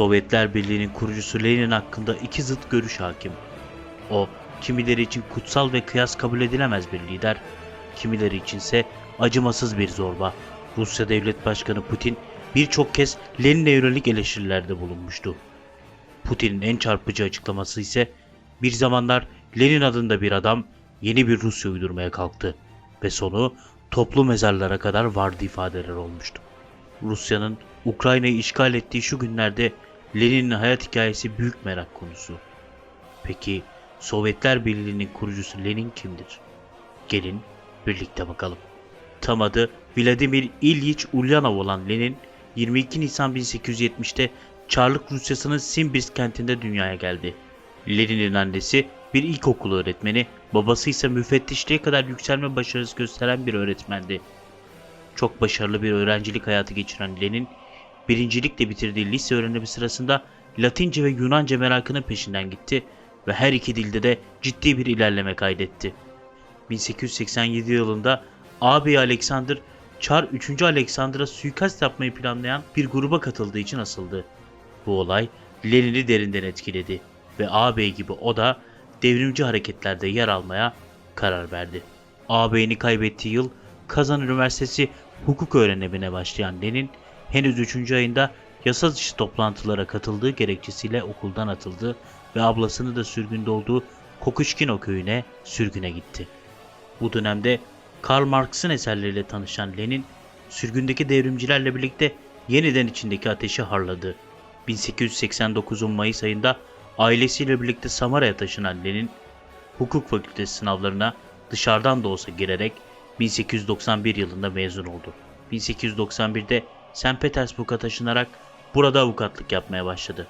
Sovyetler Birliği'nin kurucusu Lenin hakkında iki zıt görüş hakim. O, kimileri için kutsal ve kıyas kabul edilemez bir lider, kimileri içinse acımasız bir zorba. Rusya Devlet Başkanı Putin birçok kez Lenin'e yönelik eleştirilerde bulunmuştu. Putin'in en çarpıcı açıklaması ise bir zamanlar Lenin adında bir adam yeni bir Rusya uydurmaya kalktı ve sonu toplu mezarlara kadar vardı ifadeler olmuştu. Rusya'nın Ukrayna'yı işgal ettiği şu günlerde Lenin'in hayat hikayesi büyük merak konusu. Peki Sovyetler Birliği'nin kurucusu Lenin kimdir? Gelin birlikte bakalım. Tam adı Vladimir İlyich Ulyanov olan Lenin, 22 Nisan 1870'te Çarlık Rusyası'nın Simbirsk kentinde dünyaya geldi. Lenin'in annesi bir ilkokul öğretmeni, babası ise müfettişliğe kadar yükselme başarısı gösteren bir öğretmendi. Çok başarılı bir öğrencilik hayatı geçiren Lenin, birincilikle bitirdiği lise öğrenimi sırasında Latince ve Yunanca merakının peşinden gitti ve her iki dilde de ciddi bir ilerleme kaydetti. 1887 yılında ağabeyi Alexander, Çar 3. Alexander'a suikast yapmayı planlayan bir gruba katıldığı için asıldı. Bu olay Lenin'i derinden etkiledi ve ağabey gibi o da devrimci hareketlerde yer almaya karar verdi. Ağabeyini kaybettiği yıl Kazan Üniversitesi hukuk öğrenimine başlayan Lenin henüz 3. ayında yasa dışı toplantılara katıldığı gerekçesiyle okuldan atıldı ve ablasını da sürgünde olduğu Kokuşkino köyüne sürgüne gitti. Bu dönemde Karl Marx'ın eserleriyle tanışan Lenin, sürgündeki devrimcilerle birlikte yeniden içindeki ateşi harladı. 1889'un Mayıs ayında ailesiyle birlikte Samara'ya taşınan Lenin, hukuk fakültesi sınavlarına dışarıdan da olsa girerek 1891 yılında mezun oldu. 1891'de St. Petersburg'a taşınarak burada avukatlık yapmaya başladı.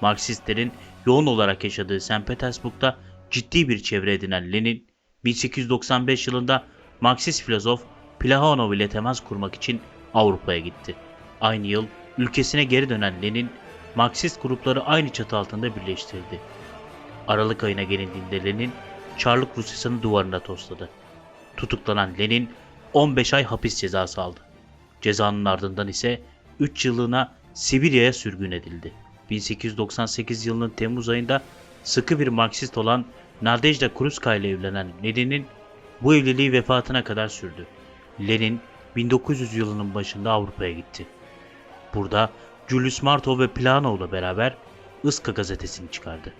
Marksistlerin yoğun olarak yaşadığı St. Petersburg'da ciddi bir çevre edinen Lenin, 1895 yılında Marksist filozof Plahonov ile temas kurmak için Avrupa'ya gitti. Aynı yıl ülkesine geri dönen Lenin, Marksist grupları aynı çatı altında birleştirdi. Aralık ayına gelindiğinde Lenin, Çarlık Rusyası'nın duvarına tosladı. Tutuklanan Lenin 15 ay hapis cezası aldı. Cezanın ardından ise 3 yıllığına Sibirya'ya sürgün edildi. 1898 yılının Temmuz ayında sıkı bir Marksist olan Nadejda Krupska ile evlenen Lenin'in bu evliliği vefatına kadar sürdü. Lenin 1900 yılının başında Avrupa'ya gitti. Burada Julius Martov ve Planov'la beraber Iska gazetesini çıkardı.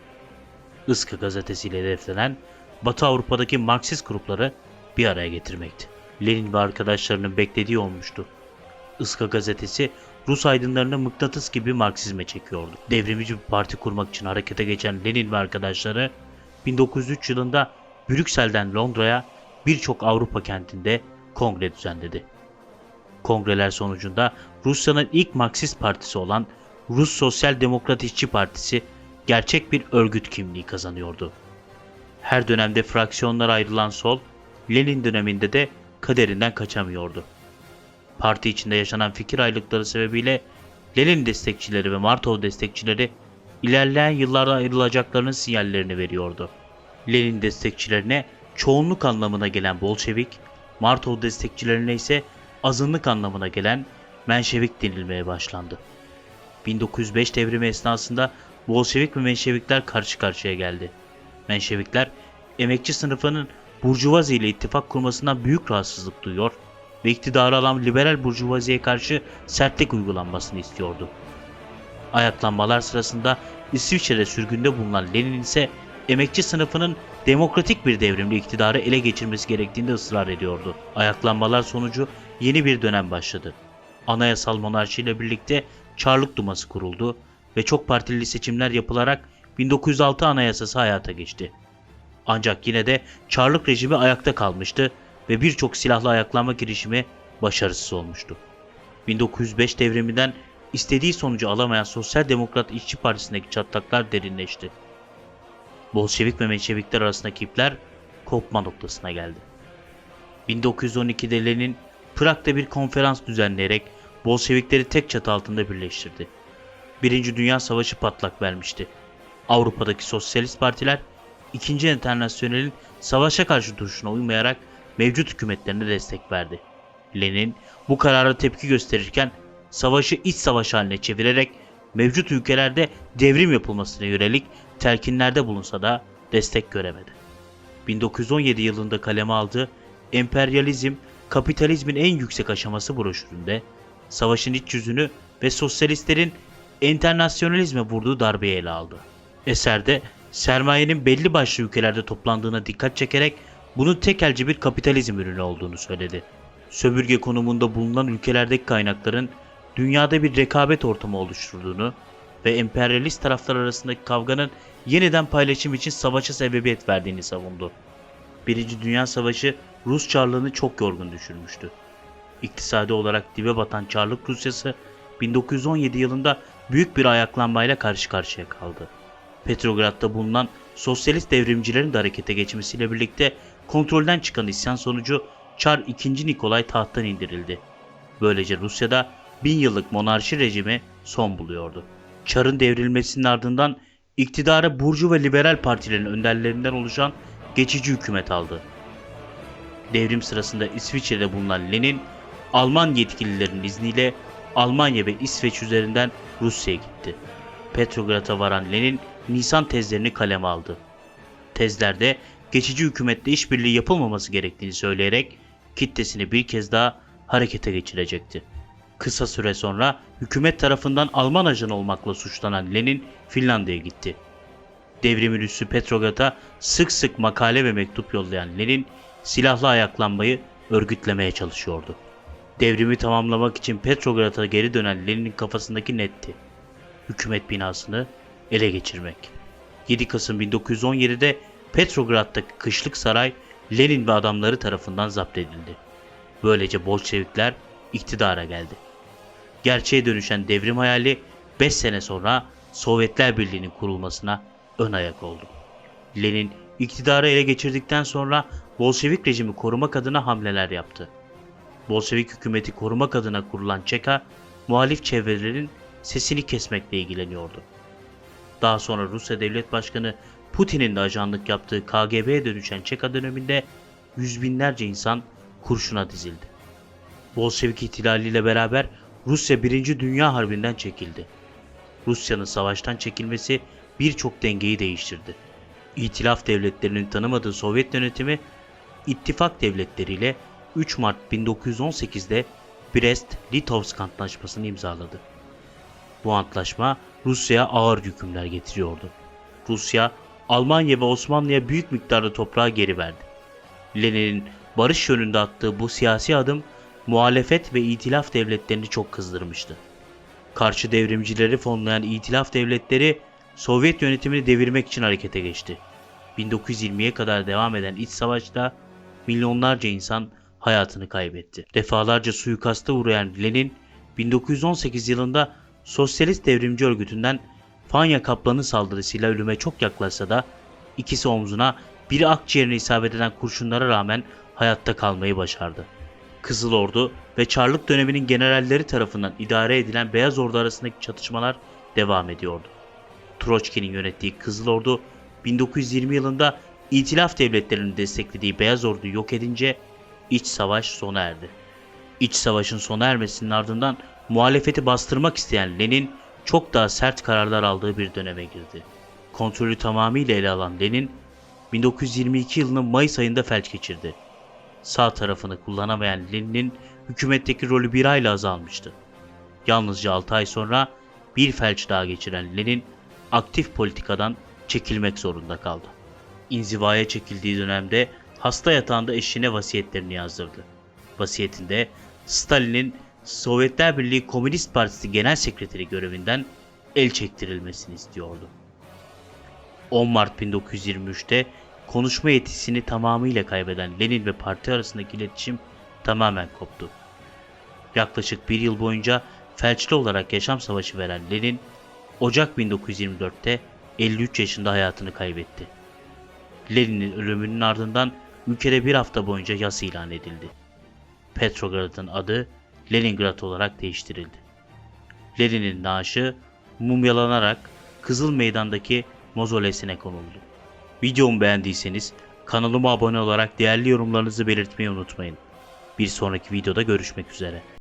Iska gazetesiyle hedeflenen Batı Avrupa'daki Marksist grupları bir araya getirmekti. Lenin ve arkadaşlarının beklediği olmuştu. Iska gazetesi Rus aydınlarını mıknatıs gibi Marksizme çekiyordu. Devrimci bir parti kurmak için harekete geçen Lenin ve arkadaşları 1903 yılında Brüksel'den Londra'ya birçok Avrupa kentinde kongre düzenledi. Kongreler sonucunda Rusya'nın ilk Marksist partisi olan Rus Sosyal Demokrat İşçi Partisi gerçek bir örgüt kimliği kazanıyordu. Her dönemde fraksiyonlara ayrılan sol, Lenin döneminde de kaderinden kaçamıyordu. Parti içinde yaşanan fikir ayrılıkları sebebiyle Lenin destekçileri ve Martov destekçileri ilerleyen yıllarda ayrılacaklarının sinyallerini veriyordu. Lenin destekçilerine çoğunluk anlamına gelen Bolşevik, Martov destekçilerine ise azınlık anlamına gelen Menşevik denilmeye başlandı. 1905 devrimi esnasında Bolşevik ve Menşevikler karşı karşıya geldi. Menşevikler emekçi sınıfının Burjuvazi ile ittifak kurmasından büyük rahatsızlık duyuyor ve iktidarı alan liberal Burjuvazi'ye karşı sertlik uygulanmasını istiyordu. Ayaklanmalar sırasında İsviçre'de sürgünde bulunan Lenin ise emekçi sınıfının demokratik bir devrimle iktidarı ele geçirmesi gerektiğinde ısrar ediyordu. Ayaklanmalar sonucu yeni bir dönem başladı. Anayasal monarşi ile birlikte Çarlık Duması kuruldu ve çok partili seçimler yapılarak 1906 Anayasası hayata geçti. Ancak yine de Çarlık rejimi ayakta kalmıştı ve birçok silahlı ayaklanma girişimi başarısız olmuştu. 1905 devriminden istediği sonucu alamayan Sosyal Demokrat İşçi Partisi'ndeki çatlaklar derinleşti. Bolşevik ve Menşevikler arasındaki ipler kopma noktasına geldi. 1912'de Lenin Prag'da bir konferans düzenleyerek Bolşevikleri tek çatı altında birleştirdi. Birinci Dünya Savaşı patlak vermişti. Avrupa'daki sosyalist partiler İkinci Enternasyonel'in savaşa karşı duruşuna uymayarak mevcut hükümetlerine destek verdi. Lenin bu karara tepki gösterirken savaşı iç savaş haline çevirerek mevcut ülkelerde devrim yapılmasına yönelik telkinlerde bulunsa da destek göremedi. 1917 yılında kaleme aldığı Emperyalizm, Kapitalizmin en yüksek aşaması broşüründe savaşın iç yüzünü ve sosyalistlerin enternasyonalizme vurduğu darbeyi ele aldı. Eserde sermayenin belli başlı ülkelerde toplandığına dikkat çekerek bunun tekelci bir kapitalizm ürünü olduğunu söyledi. Sömürge konumunda bulunan ülkelerdeki kaynakların dünyada bir rekabet ortamı oluşturduğunu ve emperyalist taraflar arasındaki kavganın yeniden paylaşım için savaşa sebebiyet verdiğini savundu. Birinci Dünya Savaşı Rus Çarlığını çok yorgun düşürmüştü. İktisadi olarak dibe batan Çarlık Rusyası 1917 yılında büyük bir ayaklanmayla karşı karşıya kaldı. Petrograd'da bulunan sosyalist devrimcilerin de harekete geçmesiyle birlikte kontrolden çıkan isyan sonucu Çar II. Nikolay tahttan indirildi. Böylece Rusya'da bin yıllık monarşi rejimi son buluyordu. Çar'ın devrilmesinin ardından iktidarı Burcu ve liberal partilerin önderlerinden oluşan geçici hükümet aldı. Devrim sırasında İsviçre'de bulunan Lenin, Alman yetkililerin izniyle Almanya ve İsveç üzerinden Rusya'ya gitti. Petrograd'a varan Lenin, Nisan tezlerini kaleme aldı. Tezlerde geçici hükümetle işbirliği yapılmaması gerektiğini söyleyerek kitlesini bir kez daha harekete geçirecekti. Kısa süre sonra hükümet tarafından Alman ajanı olmakla suçlanan Lenin Finlandiya'ya gitti. Devrimin üssü Petrograd'a sık sık makale ve mektup yollayan Lenin silahlı ayaklanmayı örgütlemeye çalışıyordu. Devrimi tamamlamak için Petrograd'a geri dönen Lenin'in kafasındaki netti. Hükümet binasını ele geçirmek. 7 Kasım 1917'de Petrograd'daki kışlık saray Lenin ve adamları tarafından zapt edildi. Böylece Bolşevikler iktidara geldi. Gerçeğe dönüşen devrim hayali 5 sene sonra Sovyetler Birliği'nin kurulmasına ön ayak oldu. Lenin iktidarı ele geçirdikten sonra Bolşevik rejimi korumak adına hamleler yaptı. Bolşevik hükümeti korumak adına kurulan ÇEKA, muhalif çevrelerin sesini kesmekle ilgileniyordu. Daha sonra Rusya Devlet Başkanı Putin'in de ajanlık yaptığı KGB'ye dönüşen ÇEKA döneminde yüz binlerce insan kurşuna dizildi. Bolşevik ihtilaliyle beraber Rusya 1. Dünya Harbi'nden çekildi. Rusya'nın savaştan çekilmesi birçok dengeyi değiştirdi. İtilaf devletlerinin tanımadığı Sovyet yönetimi ittifak devletleriyle 3 Mart 1918'de Brest-Litovsk Antlaşması'nı imzaladı. Bu antlaşma Rusya'ya ağır yükümler getiriyordu. Rusya, Almanya ve Osmanlı'ya büyük miktarda toprağı geri verdi. Lenin'in barış yönünde attığı bu siyasi adım muhalefet ve itilaf devletlerini çok kızdırmıştı. Karşı devrimcileri fonlayan itilaf devletleri Sovyet yönetimini devirmek için harekete geçti. 1920'ye kadar devam eden iç savaşta milyonlarca insan hayatını kaybetti. Defalarca suikasta uğrayan Lenin 1918 yılında Sosyalist Devrimci Örgütü'nden Fanya Kaplan'ın saldırısıyla ölüme çok yaklaşsa da ikisi omzuna biri akciğerine isabet eden kurşunlara rağmen hayatta kalmayı başardı. Kızıl Ordu ve Çarlık döneminin generalleri tarafından idare edilen Beyaz Ordu arasındaki çatışmalar devam ediyordu. Troçki'nin yönettiği Kızıl Ordu 1920 yılında İtilaf devletlerinin desteklediği Beyaz Ordu'yu yok edince iç savaş sona erdi. İç savaşın sona ermesinin ardından muhalefeti bastırmak isteyen Lenin çok daha sert kararlar aldığı bir döneme girdi. Kontrolü tamamıyla ele alan Lenin 1922 yılının Mayıs ayında felç geçirdi. Sağ tarafını kullanamayan Lenin'in hükümetteki rolü bir ayla azalmıştı. Yalnızca 6 ay sonra bir felç daha geçiren Lenin aktif politikadan çekilmek zorunda kaldı. İnzivaya çekildiği dönemde hasta yatağında eşine vasiyetlerini yazdırdı. Vasiyetinde Stalin'in Sovyetler Birliği Komünist Partisi Genel Sekreteri görevinden el çektirilmesini istiyordu. 10 Mart 1923'te konuşma yetisini tamamıyla kaybeden Lenin ve parti arasındaki iletişim tamamen koptu. Yaklaşık bir yıl boyunca felçli olarak yaşam savaşı veren Lenin, Ocak 1924'te 53 yaşında hayatını kaybetti. Lenin'in ölümünün ardından ülkede bir hafta boyunca yas ilan edildi. Petrograd'ın adı Leningrad olarak değiştirildi. Lenin'in naaşı mumyalanarak Kızıl Meydan'daki mozolesine konuldu. Videomu beğendiyseniz kanalıma abone olarak değerli yorumlarınızı belirtmeyi unutmayın. Bir sonraki videoda görüşmek üzere.